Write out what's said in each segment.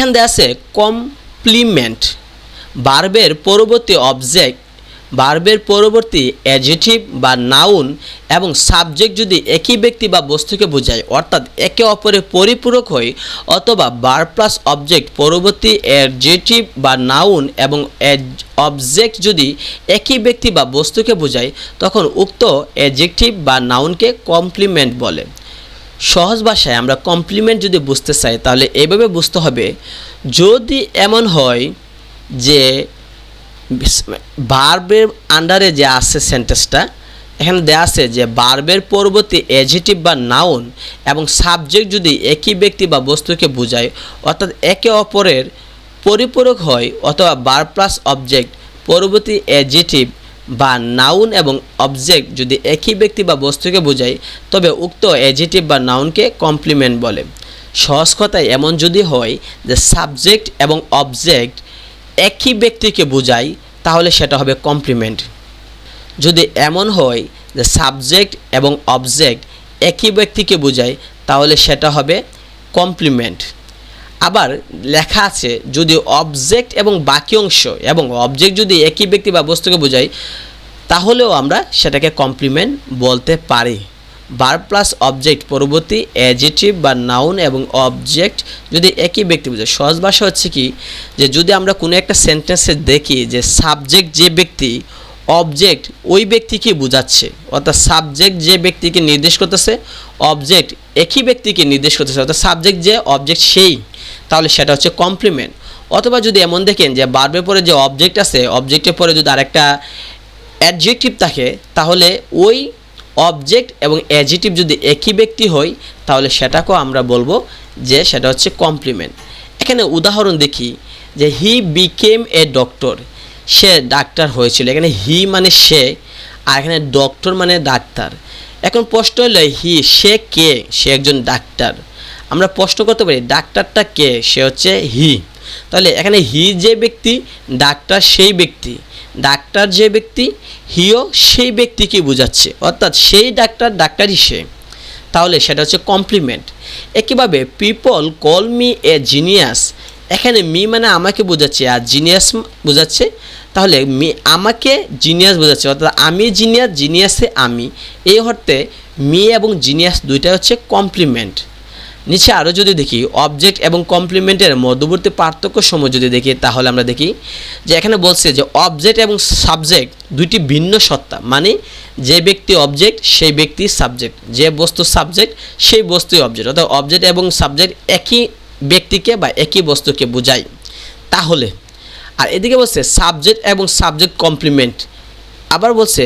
এখান দেওয়া আছে কমপ্লিমেন্ট বার্বের পরবর্তী অবজেক্ট বার্বের পরবর্তী অ্যাজেটিভ বা নাউন এবং সাবজেক্ট যদি একই ব্যক্তি বা বস্তুকে বোঝায়, অর্থাৎ একে অপরের পরিপূরক হয় অথবা বার প্লাস অবজেক্ট পরবর্তী অ্যাডজেটিভ বা নাউন এবং অবজেক্ট যদি একই ব্যক্তি বা বস্তুকে বোঝায়, তখন উক্ত অ্যাডজেক্টিভ বা নাউনকে কমপ্লিমেন্ট বলে। সহজ ভাষায় আমরা কমপ্লিমেন্ট যদি বুঝতে চাই, তাহলে এভাবে বুঝতে হবে, যদি এমন হয় যে বার্বের আন্ডারে যে আছে সেন্টেন্সটা এখানে দেওয়া আছে যে বার্বের পরবর্তী এজিটিভ বা নাউন এবং সাবজেক্ট যদি একই ব্যক্তি বা বস্তুকে বোঝায়, অর্থাৎ একে অপরের পরিপূরক হয় অথবা বার প্লাস অবজেক্ট পরবর্তী এজিটিভ বা নাউন এবং অবজেক্ট যদি একই ব্যক্তি বা বস্তুকে বোঝায়, তবে উক্ত এজিটিভ বা নাউনকে কমপ্লিমেন্ট বলে। সহজ কথায় এমন যদি হয় যে সাবজেক্ট এবং অবজেক্ট একই ব্যক্তিকে বোঝায়, তাহলে সেটা হবে কমপ্লিমেন্ট যদি এমন হয় যে সাবজেক্ট এবং অবজেক্ট একই ব্যক্তিকে বোঝায়, তাহলে সেটা হবে কমপ্লিমেন্ট আবার লেখা আছে, যদি অবজেক্ট এবং বাকি অংশ এবং অবজেক্ট যদি একই ব্যক্তি বা বস্তুকে বোঝায় তাহলেও আমরা সেটাকে কমপ্লিমেন্ট বলতে পারি। বার প্লাস অবজেক্ট পরবর্তী অ্যাজেটিভ বা নাউন এবং অবজেক্ট যদি একই ব্যক্তি বোঝায় সহজ ভাষা হচ্ছে কি যে যদি আমরা কোনো একটা সেন্টেন্সে দেখি যে সাবজেক্ট যে ব্যক্তি অবজেক্ট ওই ব্যক্তিকে বোঝাচ্ছে। অর্থাৎ সাবজেক্ট যে ব্যক্তিকে নির্দেশ করতেছে অবজেক্ট একই ব্যক্তিকে নির্দেশ করতেছে। অর্থাৎ সাবজেক্ট যে অবজেক্ট সেই। তাহলে সেটা হচ্ছে কমপ্লিমেন্ট অথবা যদি এমন দেখেন যে বার্বের পরে যে অবজেক্ট আছে অবজেক্টের পরে যদি আরেকটা অ্যাডজেক্টিভ থাকে, তাহলে ওই অবজেক্ট এবং অ্যাজিটিভ যদি একই ব্যক্তি হয়, তাহলে সেটাকেও আমরা বলব যে সেটা হচ্ছে কমপ্লিমেন্ট এখানে উদাহরণ দেখি, যে হি বিকেম এ ডক্টর সে ডাক্তার হয়েছিল। এখানে হি মানে সে, আর এখানে ডক্টর মানে ডাক্তার। এখন প্রশ্ন হলো হি সে কে? সে একজন ডাক্তার। আমরা প্রশ্ন করতে পারি, ডাক্তারটা কে? সে হচ্ছে হি তাহলে এখানে হি যে ব্যক্তি, ডাক্তার সেই ব্যক্তি। ডাক্তার যে ব্যক্তি হিও সেই ব্যক্তিকে বোঝাচ্ছে। অর্থাৎ সেই ডাক্তার, ডাক্তারই সে। তাহলে সেটা হচ্ছে কমপ্লিমেন্ট একইভাবে people call me a genius এখানে মি মানে আমাকে বোঝাচ্ছে, আর জিনিয়াস বোঝাচ্ছে, তাহলে মি আমাকে জিনিয়াস বোঝাচ্ছে। অর্থাৎ আমি জিনিয়াস জিনিয়াসে আমি। এই অর্থে মি এবং জিনিয়াস দুইটা হচ্ছে কমপ্লিমেন্ট নিচে আরও যদি দেখি অবজেক্ট এবং কমপ্লিমেন্টের মধ্যবর্তী পার্থক্য সময় যদি দেখি, তাহলে আমরা দেখি যে এখানে বলছে যে অবজেক্ট এবং সাবজেক্ট দুইটি ভিন্ন সত্তা। মানে যে ব্যক্তি অবজেক্ট সেই ব্যক্তি সাবজেক্ট যে বস্তু সাবজেক্ট সেই বস্তুই অবজেক্ট অর্থাৎ অবজেক্ট এবং সাবজেক্ট একই ব্যক্তিকে বা একই বস্তুকে বোঝায়। তাহলে, আর এদিকে বলছে সাবজেক্ট এবং সাবজেক্ট কমপ্লিমেন্ট আবার বলছে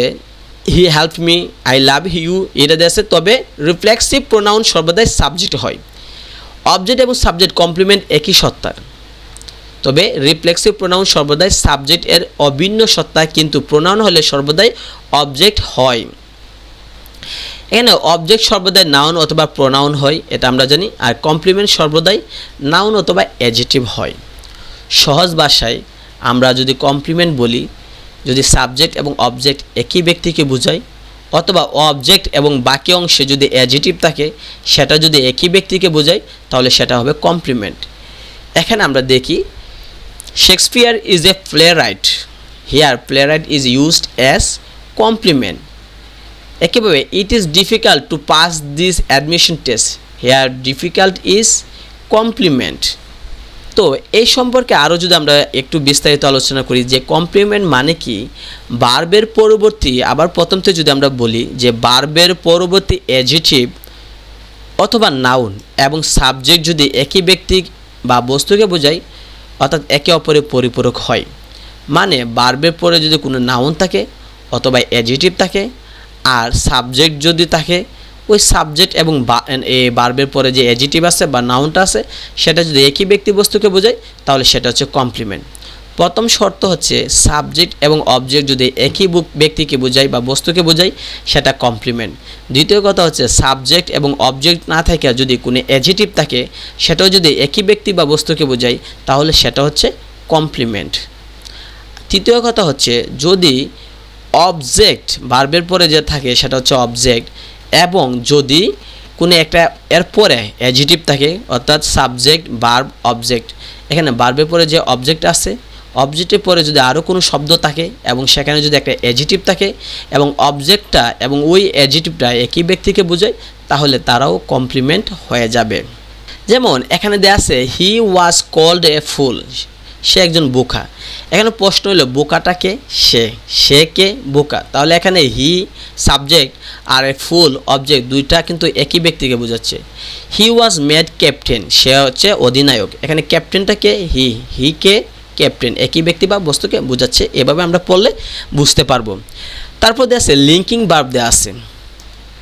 he help me I love you এটা দেশে তবে রিফ্লেক্সিভ প্রোনাউন সর্বদাই সাবজেক্ট হয়। অবজেক্ট এবং সাবজেক্ট কমপ্লিমেন্ট একই সত্তার। তবে রিফ্লেক্সিভ প্রোনাউন সর্বদাই সাবজেক্ট এর অভিন্ন সত্তা কিন্তু প্রোনাউন হলে সর্বদাই অবজেক্ট হয়। এখানে অবজেক্ট সর্বদাই নাউন অথবা প্রোনাউন হয়, এটা আমরা জানি, আর কমপ্লিমেন্ট সর্বদাই নাউন অথবা অ্যাজেটিভ হয়। সহজ ভাষায় আমরা যদি কমপ্লিমেন্ট বলি, যদি সাবজেক্ট এবং অবজেক্ট একই ব্যক্তিকে বোঝায় অথবা অবজেক্ট এবং বাকি অংশে যদি অ্যাজিটিভ থাকে, সেটা যদি একই ব্যক্তিকে বোঝায়, তাহলে সেটা হবে কমপ্লিমেন্ট এখানে আমরা দেখি Shakespeare is a playwright here playwright is used as complement একইভাবে it is difficult to pass this admission test here difficult is complement তো এই সম্পর্কে আরও যদি আমরা একটু বিস্তারিত আলোচনা করি, যে কমপ্লিমেন্ট মানে কি? বার্বের পরবর্তী, আবার প্রথমতে যদি আমরা বলি যে বার্বের পরবর্তী এজিটিভ অথবা নাউন এবং সাবজেক্ট যদি একই ব্যক্তি বা বস্তুকে বোঝায়, অর্থাৎ একে অপরের পরিপূরক হয়। মানে বার্বের পরে যদি কোনো নাউন থাকে অথবা এজিটিভ থাকে, আর সাবজেক্ট যদি থাকে ওই সাবজেক্ট এবং বার্বের পরে যে এজিটিভ আছে বা নাউনটা আছে, সেটা যদি একই ব্যক্তি বস্তুকে বোঝায়, তাহলে সেটা হচ্ছে কমপ্লিমেন্ট প্রথম শর্ত হচ্ছে সাবজেক্ট এবং অবজেক্ট যদি একই ব্যক্তিকে বোঝায় বা বস্তুকে বোঝায়, সেটা কমপ্লিমেন্ট দ্বিতীয় কথা হচ্ছে সাবজেক্ট এবং অবজেক্ট না থাকে যদি কোনো এজিটিভ থাকে, সেটাও যদি একই ব্যক্তি বা বস্তুকে বোঝায়, তাহলে সেটা হচ্ছে কমপ্লিমেন্ট তৃতীয় কথা হচ্ছে যদি অবজেক্ট বার্বের পরে যে থাকে, সেটা হচ্ছে অবজেক্ট এবং যদি কোনো একটা এর পরে অ্যাজিটিভ থাকে, অর্থাৎ সাবজেক্ট বার্ব অবজেক্ট এখানে বার্বের পরে যে অবজেক্ট আছে অবজেক্টের পরে যদি আরও কোনো শব্দ থাকে এবং সেখানে যদি একটা অ্যাজিটিভ থাকে এবং অবজেক্টটা এবং ওই অ্যাজিটিভটা একই ব্যক্তিকে বোঝায়, তাহলে তারাও কমপ্লিমেন্ট হয়ে যাবে। যেমন এখানে দেয়া আছে হি ওয়াজ কল্ড এ ফুল সে একজন বোকা। এখানে প্রশ্ন হলো বোকাটাকে সে। সে কে? বোকা। তাহলে এখানে he subject R full object দুইটা কিন্তু একই ব্যক্তিকে বোঝাচ্ছে। হি ওয়াজ মেড ক্যাপ্টেন সে হচ্ছে অধিনায়ক। এখানে ক্যাপ্টেনটাকে হি হি কে? ক্যাপ্টেন একই ব্যক্তি বা বস্তুকে বোঝাচ্ছে। এভাবে আমরা পড়লে বুঝতে পারব। তারপর দেওয়া আছে লিঙ্কিং বার্ব দেওয়া আছে।